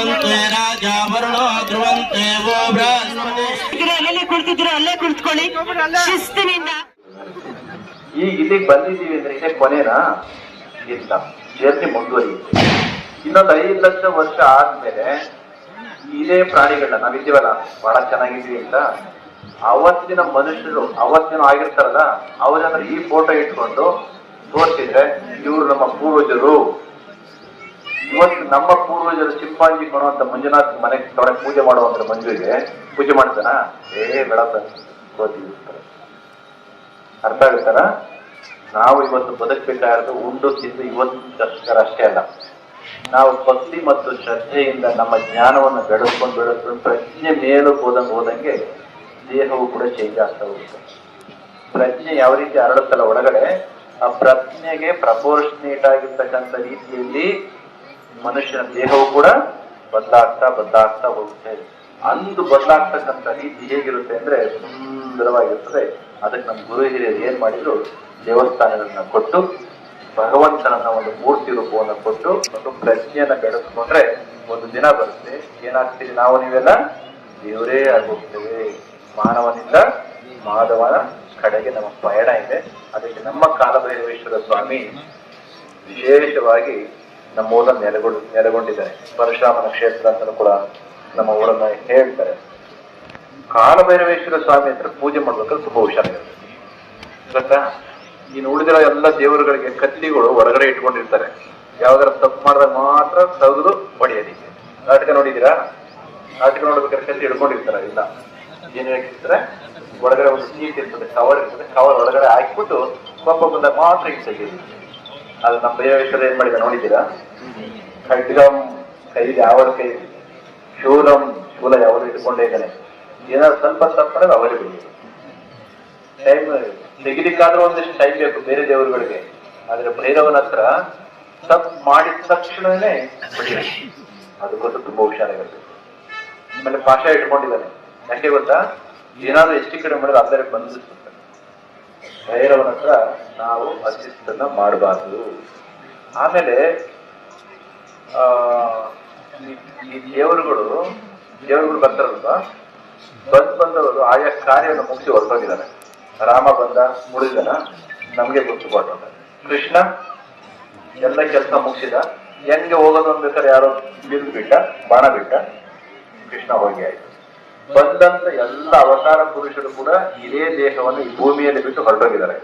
ಧ್ರುವಂತೆ ರಾಜ ವರುಣೋ ಧ್ರುವಂತೆ ಓ ಅಲ್ಲೇ ಕುಳಿತಿದ್ರು ಅಲ್ಲೇ ಕುಳಿತುಕೊಳ್ಳಿ. ಶಿಸ್ತಿನಿಂದ. ಈ ಇಲ್ಲಿಗೆ ಬಂದಿದ್ದೀವಿ ಅಂದ್ರೆ ಇದೇ ಕೊನೆನಾ? ಇಲ್ಲ. ಜರ್ನಿ ಮುಂದುವರಿಯುತ್ತೆ. ಇನ್ನೊಂದು ಐದು ಲಕ್ಷ ವರ್ಷ ಆದ್ಮೇಲೆ ಇದೇ ಪ್ರಾಣಿಗಳನ್ನ ನಾವಿದ್ದೀವಲ್ಲ ಬಹಳ ಚೆನ್ನಾಗಿದ್ವಿ ಅಂತ. ಅವತ್ತಿನ ಮನುಷ್ಯರು ಅವತ್ತಿನ ಆಗಿರ್ತಾರಲ್ಲ ಅವರಂದ್ರೆ ಈ ಫೋಟೋ ಇಟ್ಕೊಂಡು ತೋರಿಸಿದ್ರೆ ಇವರು ನಮ್ಮ ಪೂರ್ವಜರು. ಇವತ್ತು ನಮ್ಮ ಪೂರ್ವಜರು ಚಿಂಪಾಂಜಿ ಕೊಡುವಂತ ಮಂಜುನಾಥ್ ಮನೆ ತೊಡೆ ಪೂಜೆ ಮಾಡುವಂತ ಮಂಜುಗೆ ಪೂಜೆ ಮಾಡ್ತಾನ ಏ ಬೆಳತ ಅರ್ಥ ಆಗುತ್ತಾರ ನಾವು ಇವತ್ತು ಬದುಕಬೇಕಾಗಿರೋದು ಉಂಡು ತಿಂದು ಇವತ್ತಿಗೋಸ್ಕರ ಅಷ್ಟೇ ಅಲ್ಲ. ನಾವು ಭಕ್ತಿ ಮತ್ತು ಶ್ರದ್ಧೆಯಿಂದ ನಮ್ಮ ಜ್ಞಾನವನ್ನು ಬೆಳೆಸ್ಕೊಂಡು ಬೆಳೆಸ್ಕೊಂಡು ಪ್ರಜ್ಞೆ ಮೇಲೂ ಹೋದಂಗೆ ಹೋದಂಗೆ ದೇಹವು ಕೂಡ ಚೇಂಜ್ ಆಗ್ತಾ ಹೋಗುತ್ತೆ. ಪ್ರಜ್ಞೆ ಯಾವ ರೀತಿ ಹರಡುತ್ತಲ್ಲ ಒಳಗಡೆ? ಆ ಪ್ರಜ್ಞೆಗೆ ಪ್ರಪೋರ್ಷನೇಟ್ ಆಗಿರ್ತಕ್ಕಂಥ ರೀತಿಯಲ್ಲಿ ಮನುಷ್ಯನ ದೇಹವು ಕೂಡ ಬದಲಾಗ್ತಾ ಬದಲಾಗ್ತಾ ಹೋಗುತ್ತೆ. ಅಂದು ಬದಲಾಗ್ತಕ್ಕಂಥ ರೀತಿ ಹೇಗಿರುತ್ತೆ ಅಂದ್ರೆ ಸುಂದರವಾಗಿರ್ತದೆ. ಅದಕ್ಕೆ ನಮ್ಮ ಗುರು ಹಿರಿಯರು ಏನ್ ಮಾಡಿದ್ರು? ದೇವಸ್ಥಾನಗಳನ್ನ ಕೊಟ್ಟು, ಭಗವಂತನನ್ನ ಒಂದು ಮೂರ್ತಿ ರೂಪವನ್ನು ಕೊಟ್ಟು, ಒಂದು ಪ್ರಜ್ಞೆಯನ್ನ ಬೆಳೆಸ್ಕೊಂಡ್ರೆ ಒಂದು ದಿನ ಬರುತ್ತೆ. ಏನಾಗ್ತೀವಿ ನಾವು ನೀವೆಲ್ಲ? ದೇವರೇ ಆಗೋಗ್ತೇವೆ. ಮಾನವನಿಂದ ಮಾಧವನ ಕಡೆಗೆ ನಮ್ಮ ಪಯಣ ಇದೆ. ಅದಕ್ಕೆ ನಮ್ಮ ಕಾಲಭೈರವೇಶ್ವರ ಸ್ವಾಮಿ ವಿಶೇಷವಾಗಿ ನಮ್ಮ ಊರನ್ನು ನೆಲೆಗೊಂಡು, ನೆಲೆಗೊಂಡಿದ್ದಾರೆ. ಪರಶುರಾಮನ ಕ್ಷೇತ್ರ ಅಂತಲೂ ಕೂಡ ನಮ್ಮ ಊರನ್ನ ಹೇಳ್ತಾರೆ ಕಾಲಭೈರವೇಶ್ವರ ಸ್ವಾಮಿ ಅಂತ ಪೂಜೆ ಮಾಡ್ಬೇಕಾದ್ರೆ ತುಂಬಾ ಹುಷಾರಾಗಿರುತ್ತೆ ಗೊತ್ತಾ ಈ ಉಳಿದಿರೋ ಎಲ್ಲ ದೇವರುಗಳಿಗೆ ಕತ್ತಿಗಳು ಹೊರಗಡೆ ಇಟ್ಕೊಂಡಿರ್ತಾರೆ. ಯಾವ್ದಾರ ತಪ್ಪು ಮಾಡಿದಾಗ ಮಾತ್ರ ತೆಗೆದು ಹೊಡೆಯೋದಿಕ್ಕೆ ನಾಟಕ ನೋಡಿದಿರಾ ನಾಟಕ ನೋಡ್ಬೇಕಾದ್ರೆ ಕತ್ತಿ ಹಿಡ್ಕೊಂಡಿರ್ತಾರ ಇಲ್ಲ ಏನು ಹೇಳ್ತಿರ್ತಾರೆ? ಒಳಗಡೆ ಒಂದು ಸೀಟ್ ಇರ್ತದೆ ಕವರ್ ಇರ್ತದೆ ಕವರ್ ಒಳಗಡೆ ಹಾಕ್ಬಿಟ್ಟು ಕೊಪ್ಪ ಬಂದಾಗ ಮಾತ್ರ ತೆಗೀರಿ ಅದು ನಮ್ಮ ಭೈರವೇಶ್ವರ ಏನ್ ಮಾಡಿದ ನೋಡಿದ್ದೀರಾ? ಖಡ್ಗಂ ಕೈ ಯಾವ ಕೈ, ಶೂಲಂ ಶೂಲ ಯಾವ ಇಟ್ಕೊಂಡೇ ಇದ್ದಾನೆ. ಏನಾದ್ರು ಸ್ವಲ್ಪ ತಪ್ಪಂದ್ರೆ ಅವರಿಗೆ ಟೈಮ್ ತೆಗಿಲಿಕ್ಕಾದ್ರೂ ಒಂದಿಷ್ಟು ಟೈಮ್ ಬೇಕು ಬೇರೆ ದೇವರುಗಳಿಗೆ. ಆದ್ರೆ ಭೈರವನ ಹತ್ರ ತಪ್ಪ ಮಾಡಿದ ತಕ್ಷಣನೇ ಅದು ಅದಕ್ಕೋಸ್ಕರ ತುಂಬಾ ಹುಷಾರಾಗುತ್ತೆ ಆಮೇಲೆ ಪಾಶ ಇಟ್ಕೊಂಡಿದ್ದಾನೆ. ಯಾಕೆ ಗೊತ್ತಾ? ಏನಾದ್ರು ಎಷ್ಟು ಕಡೆ ಮಾಡಿದ್ರೆ ಅದೇ ಬಂಧಿಸುತ್ತೆ ಭೈರವನ ಹತ್ರ ನಾವು ಅಸಿಸ್ತನ್ನ ಮಾಡಬಾರ್ದು. ಆಮೇಲೆ ಈ- ದೇವರುಗಳು ದೇವರುಗಳು ಬರ್ತಾರಲ್ವಾ? ಬಂದ್ ಬಂದವರು ಆಯಾ ಕಾರ್ಯವನ್ನು ಮುಗಿಸಿ ಹೊರಟೋಗಿದ್ದಾರೆ. ರಾಮ ಬಂದ ಮುಳಿದನ ನಮ್ಗೆ ಗೊತ್ತು ಕೊಟ್ಟೋದ ಕೃಷ್ಣ, ಎಲ್ಲ ಕೆಲಸ ಮುಗಿಸಿದ. ಹೆಂಗೆ ಹೋಗೋದು ಅನ್ಬೇಕಾದ್ರೆ ಯಾರೋ ಬಿದ್ದು ಬಿಟ್ಟ ಬಾಣ ಬಿಟ್ಟ, ಕೃಷ್ಣ ಹೋಗಿ ಆಯ್ತು. ಬಂದಂತ ಎಲ್ಲ ಅವತಾರ ಪುರುಷರು ಕೂಡ ಇದೇ ದೇಹವನ್ನು ಈ ಭೂಮಿಯಲ್ಲಿ ಬಿಟ್ಟು ಹೊರಟೋಗಿದ್ದಾರೆ.